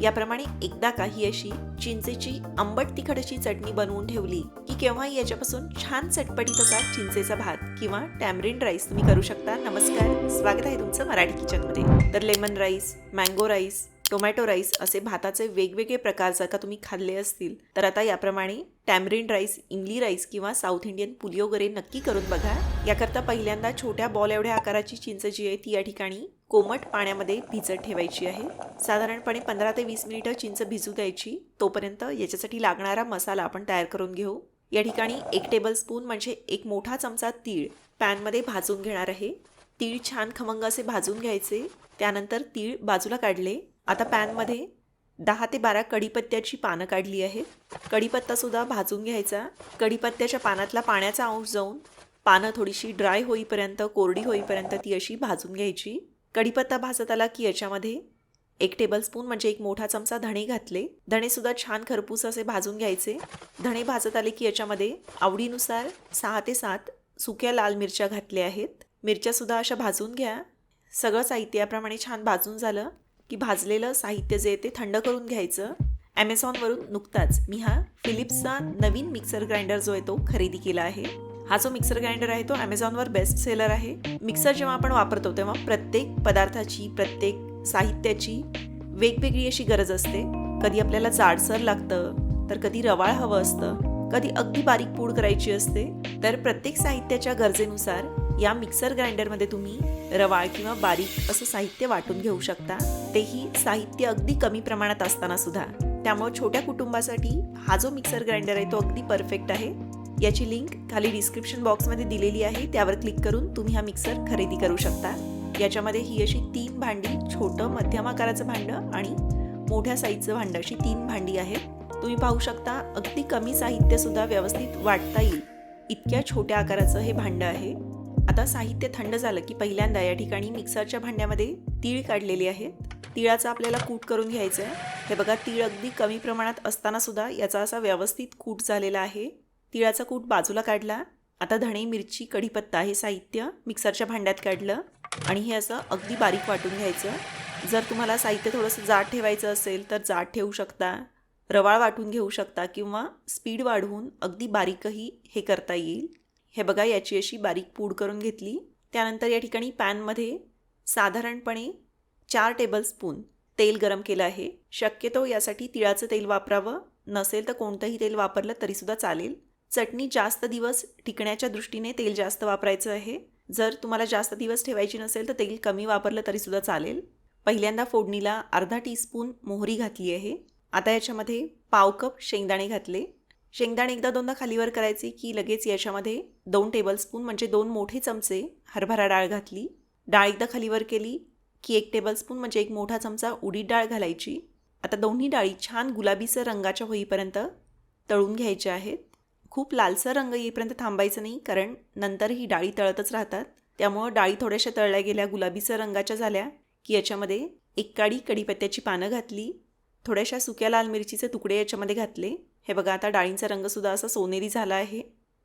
याप्रमाणे एकदा काही अशी चिंचेची आंबट तिखट अशी चटणी बनवून ठेवली की केव्हाही याच्यापासून छान चटपटीत असा चिंचेचा भात किंवा टॅमरिन राईस तुम्ही करू शकता. नमस्कार स्वागत आहे तुमचं मराठी किचनमध्ये. तर lemon rice mango rice tomato rice असे भाताचे वेगवेगळे प्रकार जर का तुम्ही खाल्ले असतील तर आता याप्रमाणे टॅमरिन राईस इमली राईस किंवा साऊथ इंडियन पुलियोगरे नक्की करून बघा. याकरता पहिल्यांदा छोट्या बॉल एवढ्या आकाराची चिंच जी आहे ती या ठिकाणी कोमट पाण्यामध्ये भिजत ठेवायची आहे. साधारणपणे पंधरा ते वीस मिनिटं चिंच भिजू द्यायची. तोपर्यंत याच्यासाठी लागणारा मसाला आपण तयार करून घेऊ. या ठिकाणी एक टेबल स्पून म्हणजे एक मोठा चमचा तीळ पॅनमध्ये भाजून घेणार आहे. तीळ छान खमंग असे भाजून घ्यायचे. त्यानंतर तीळ बाजूला काढले. आता पॅनमध्ये दहा ते बारा कढीपत्त्याची पानं काढली आहेत. कढीपत्तासुद्धा भाजून घ्यायचा. कढीपत्त्याच्या पानातला पाण्याचा अंश जाऊन पानं थोडीशी ड्राय होईपर्यंत कोरडी होईपर्यंत ती अशी भाजून घ्यायची. कढीपत्ता भाजत आला की याच्यामध्ये एक टेबलस्पून म्हणजे एक मोठा चमचा धणे घातले. धणेसुद्धा छान खरपूस असे भाजून घ्यायचे. धणे भाजत आले की याच्यामध्ये आवडीनुसार सहा ते सात सुक्या लाल मिरच्या घातल्या आहेत. मिरच्यासुद्धा अशा भाजून घ्या. सगळं साहित्य याप्रमाणे छान भाजून झालं की भाजलेलं साहित्य जे आहे ते थंड करून घ्यायचं. ॲमेझॉनवरून नुकताच मी हा फिलिप्सचा नवीन मिक्सर ग्राइंडर जो आहे तो खरेदी केला आहे. हा जो मिक्सर ग्राइंडर आहे तो ॲमेझॉनवर बेस्ट सेलर आहे. मिक्सर जेव्हा आपण वापरतो तेव्हा प्रत्येक पदार्थाची प्रत्येक साहित्याची वेगवेगळी अशी गरज असते. कधी आपल्याला जाडसर लागतं तर कधी रवाळ हवं असतं कधी अगदी बारीक पूड करायची असते तर प्रत्येक साहित्याच्या गरजेनुसार या मिक्सर ग्राइंडरमध्ये तुम्ही रवाळ किंवा बारीक असं साहित्य वाटून घेऊ शकता. तेही साहित्य अगदी कमी प्रमाणात असताना सुद्धा. त्यामुळे छोट्या कुटुंबासाठी हा जो मिक्सर ग्राइंडर आहे तो अगदी परफेक्ट आहे. याची लिंक खाली डिस्क्रिप्शन बॉक्समध्ये दिलेली आहे. त्यावर क्लिक करून तुम्ही हा मिक्सर खरेदी करू शकता. याच्यामध्ये ही अशी तीन भांडी छोटं मध्यम आकाराचं भांडं आणि मोठ्या साईजचं भांडं अशी तीन भांडी आहेत. तुम्ही पाहू शकता अगदी कमी साहित्यसुद्धा व्यवस्थित वाटता येईल. इतक्या छोट्या आकाराचं हे भांडं आहे. आता साहित्य थंड झालं की पहिल्यांदा या ठिकाणी मिक्सरच्या भांड्यामध्ये तीळ काढलेले आहेत. तिळाचं आपल्याला कूट करून घ्यायचं आहे हे बघा तीळ अगदी कमी प्रमाणात असताना सुद्धा याचा असा व्यवस्थित कूट झालेला आहे. तिळाचा कूट बाजूला काढला. आता धणे मिरची कढीपत्ता हे साहित्य मिक्सरच्या भांड्यात काढलं आणि हे असं अगदी बारीक वाटून घ्यायचं. जर तुम्हाला साहित्य थोडंसं जाड ठेवायचं असेल तर जाड ठेवू शकता रवाळ वाटून घेऊ शकता किंवा स्पीड वाढवून अगदी बारीकही हे करता येईल. हे बघा याची अशी बारीक पूड करून घेतली. त्यानंतर या ठिकाणी पॅनमध्ये साधारणपणे चार टेबलस्पून तेल गरम केलं आहे. शक्यतो यासाठी तिळाचं तेल वापरावं. नसेल तर कोणतंही तेल वापरलं तरीसुद्धा चालेल. चटणी जास्त दिवस टिकण्याच्या दृष्टीने तेल जास्त वापरायचं आहे. जर तुम्हाला जास्त दिवस ठेवायची नसेल तर तेल कमी वापरलं तरीसुद्धा चालेल. पहिल्यांदा फोडणीला अर्धा टीस्पून मोहरी घातली आहे. आता याच्यामध्ये पाव कप शेंगदाणे घातले. शेंगदाणे एकदा दोनदा खालीवर करायचे की लगेच याच्यामध्ये दोन टेबलस्पून म्हणजे दोन मोठे चमचे हरभरा डाळ घातली. डाळ एकदा खालीवर केली की एक टेबलस्पून म्हणजे एक मोठा चमचा उडीद डाळ घालायची. आता दोन्ही डाळी छान गुलाबीसर रंगाच्या होईपर्यंत तळून घ्यायच्या आहेत. खूप लालसर रंग येईपर्यंत थांबायचं नाही कारण नंतर ही डाळी तळतच राहतात. त्यामुळं डाळी थोड्याशा तळल्या गेल्या गुलाबीसर रंगाच्या झाल्या की याच्यामध्ये एक काडी कढीपत्त्याची पानं घातली थोड्याशा सुक्या लाल मिरचीचे तुकडे याच्यामध्ये घातले. हे बघा आता डाळींचा रंगसुद्धा असा सोनेरी झाला आहे.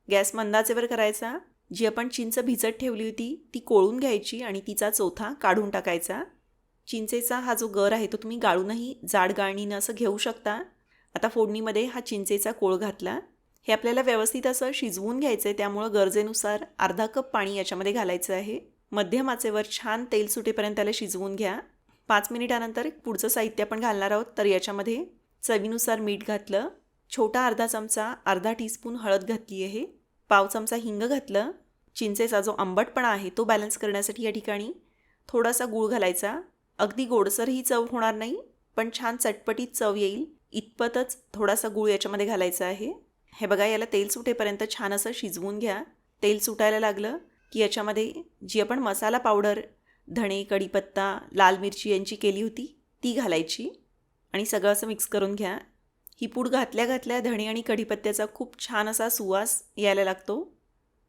गॅस मंदाचेवर करायचा. जी आपण चिंच भिजत ठेवली होती ती कोळून घ्यायची आणि तिचा चोथा काढून टाकायचा. चिंचेचा हा जो गर आहे तो तुम्ही गाळूनही जाड गाळणीनं असं घेऊ शकता. आता फोडणीमध्ये हा चिंचेचा कोळ घातला. हे आपल्याला व्यवस्थित असं शिजवून घ्यायचं आहे त्यामुळं गरजेनुसार अर्धा कप पाणी याच्यामध्ये घालायचं आहे. मध्यम आचेवर छान तेल सुटेपर्यंत त्याला शिजवून घ्या. पाच मिनिटानंतर पुढचं साहित्य आपण घालणार आहोत. तर याच्यामध्ये चवीनुसार मीठ घातलं. छोटा अर्धा चमचा अर्धा टीस्पून हळद घातली आहे. पाव चमचा हिंग घातलं. चिंचेचा जो आंबटपणा आहे तो बॅलन्स करण्यासाठी या ठिकाणी थोडासा गूळ घालायचा. अगदी गोडसर ही चव होणार नाही पण छान चटपटीत चव येईल. इतपतच थोडासा गूळ याच्यामध्ये घालायचा आहे. हे बघा याला तेल सुटेपर्यंत छान असं शिजवून घ्या. तेल सुटायला लागलं की याच्यामध्ये जी आपण मसाला पावडर धणे कढीपत्ता लाल मिरची यांची केली होती ती घालायची आणि सगळं असं मिक्स करून घ्या. ही पूड घातल्या घातल्या धणे आणि कढीपत्त्याचा खूप छान असा सुवास यायला लागतो.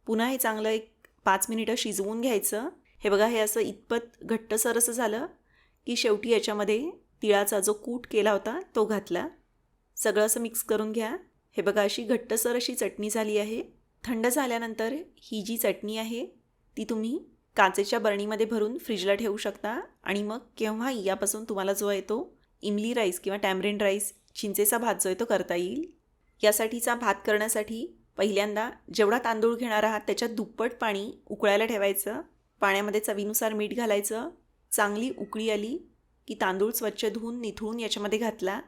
पुन्हा हे चांगलं एक पाच मिनिटं शिजवून घ्यायचं. हे बघा हे असं इतपत घट्टसर असं झालं की शेवटी याच्यामध्ये तिळाचा जो कूट केला होता तो घातला. सगळं असं मिक्स करून घ्या. हे बघा अशी घट्टसर अशी चटणी झाली आहे. थंड झाल्यानंतर ही जी चटणी आहे ती तुम्ही काचेच्या बरणीमध्ये भरून फ्रीजला ठेवू शकता. आणि मग केव्हाही यापासून तुम्हाला जो आहे तो इमली राईस किंवा टॅमरिन राईस चिंचेचा भात जो आहे तो करता येईल. यासाठीचा भात करण्यासाठी पहिल्यांदा जेवढा तांदूळ घेणार आहात त्याच्यात दुप्पट पाणी उकळायला ठेवायचं. पाण्यामध्ये चवीनुसार मीठ घालायचं. चांगली उकळी आली की तांदूळ स्वच्छ धुवून निथळून याच्यामध्ये घातला.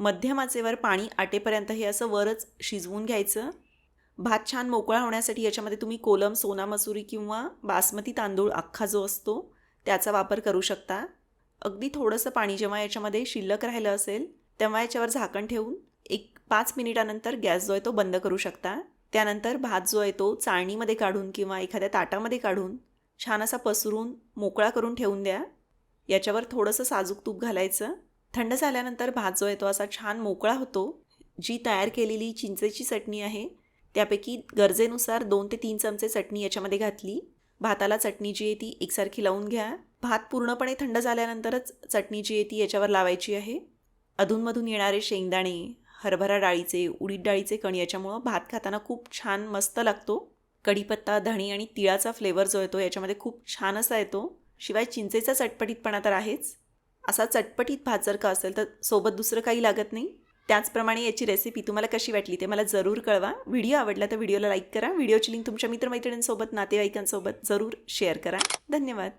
मध्यम आचेवर पाणी आटेपर्यंत हे असं वरच शिजवून घ्यायचं. भात छान मोकळा होण्यासाठी याच्यामध्ये तुम्ही कोलम सोना मसुरी किंवा बासमती तांदूळ अख्खा जो असतो त्याचा वापर करू शकता. अगदी थोडंसं पाणी जेव्हा याच्यामध्ये शिल्लक राहिलं असेल तेव्हा याच्यावर झाकण ठेवून एक पाच मिनिटानंतर गॅस जो आहे तो बंद करू शकता. त्यानंतर भात जो आहे तो चाळणीमध्ये काढून किंवा एखाद्या ताटामध्ये काढून छान असा पसरून मोकळा करून ठेवून द्या. याच्यावर थोडंसं साजूक तूप घालायचं. थंड झाल्यानंतर भात जो आहे तो असा छान मोकळा होतो. जी तयार केलेली चिंचेची चटणी आहे त्यापैकी गरजेनुसार दोन ते तीन चमचे चटणी याच्यामध्ये घातली. भाताला चटणी जी आहे ती एकसारखी लावून घ्या. भात पूर्णपणे थंड झाल्यानंतरच चटणी जी आहे ती याच्यावर लावायची आहे. अधूनमधून येणारे शेंगदाणे हरभरा डाळीचे उडीद डाळीचे कण याच्यामुळं भात खाताना खूप छान मस्त लागतो. कढीपत्ता धणी आणि तिळाचा फ्लेवर जो येतो याच्यामध्ये खूप छान असा येतो शिवाय चिंचेचा चटपटीतपणा तर आहेच. असा चटपटीत भात जर का असेल तर सोबत दुसरं काही लागत नाही. त्याचप्रमाणे याची रेसिपी तुम्हाला कशी वाटली ते मला जरूर कळवा. व्हिडिओ आवडला तर व्हिडिओला लाईक करा. व्हिडिओची लिंक तुमच्या मित्रमैत्रिणींसोबत नातेवाईकांसोबत जरूर शेअर करा. धन्यवाद.